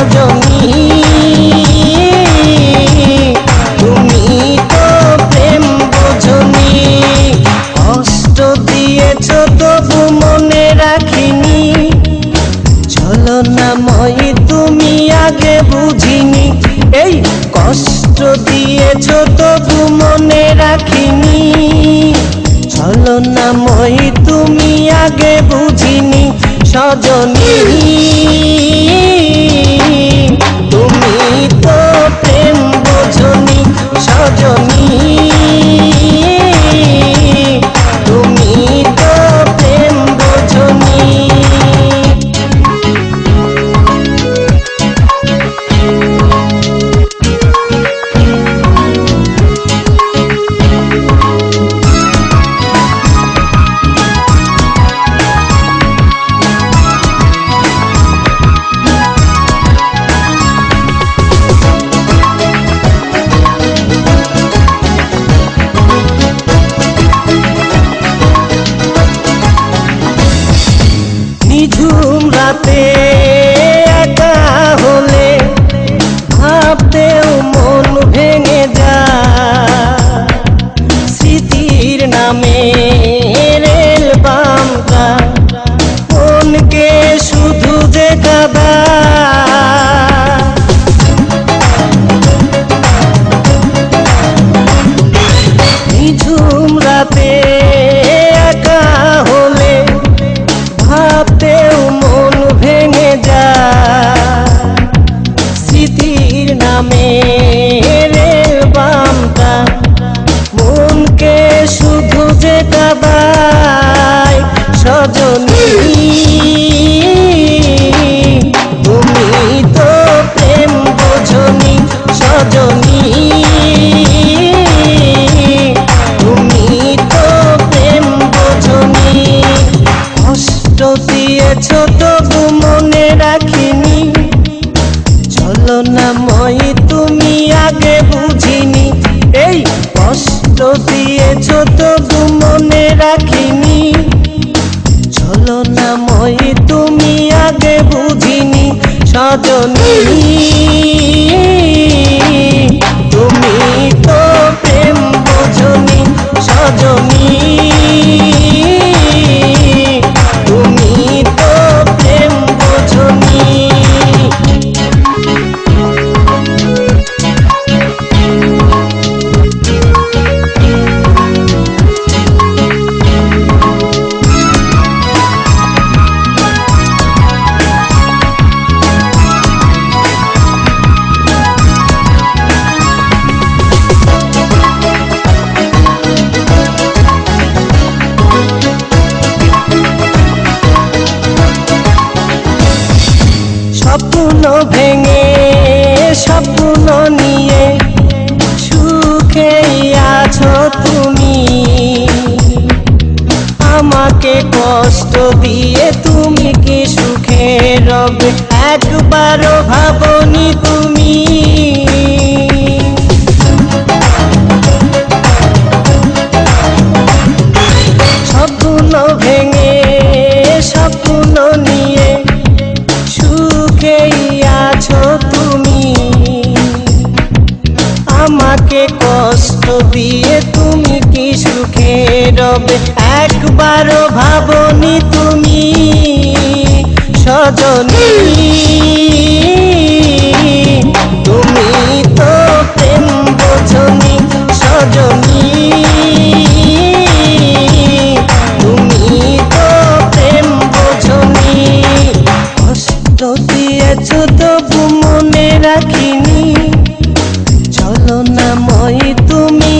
সজনী তুমি তো প্রেম বোঝনি কষ্ট রাখিনি ছলনাময়ী তুমি আগে বুঝিনি এই কষ্ট দিয়েছ তবু মনে রাখিনি ছলনাময়ী তুমি আগে বুঝিনি, সজনী। কাদায় সজনী তুমি তো প্রেম বোঝনি সজনী তুমি তো প্রেম বোঝনি। কষ্ট দিয়েছ তবু মনে রাখিনি। ছলনাময়ী তুমি আগে বুঝিনি। এই কষ্ট দিয়েছ তবু দিয়ে তুমি কি সুখে রবে? একবারও ভাবনি তুমি সজনী। তুমি তো প্রেম বোঝনি, সজনী। তুমি তো প্রেম বোঝনি। কষ্ট দিয়েছ তবু মনে রাখিনি। ছলনাময়ী তুমি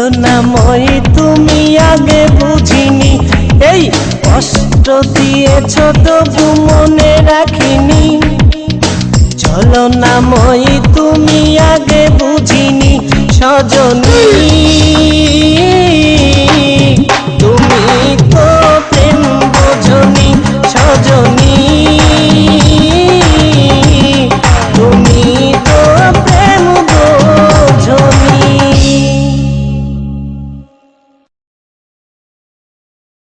মই তুমি আগে বুঝিনি। এই কষ্ট দিয়েছ তবু মনে রাখিনি। চলো না মই তুমি আগে বুঝিনি। সজনী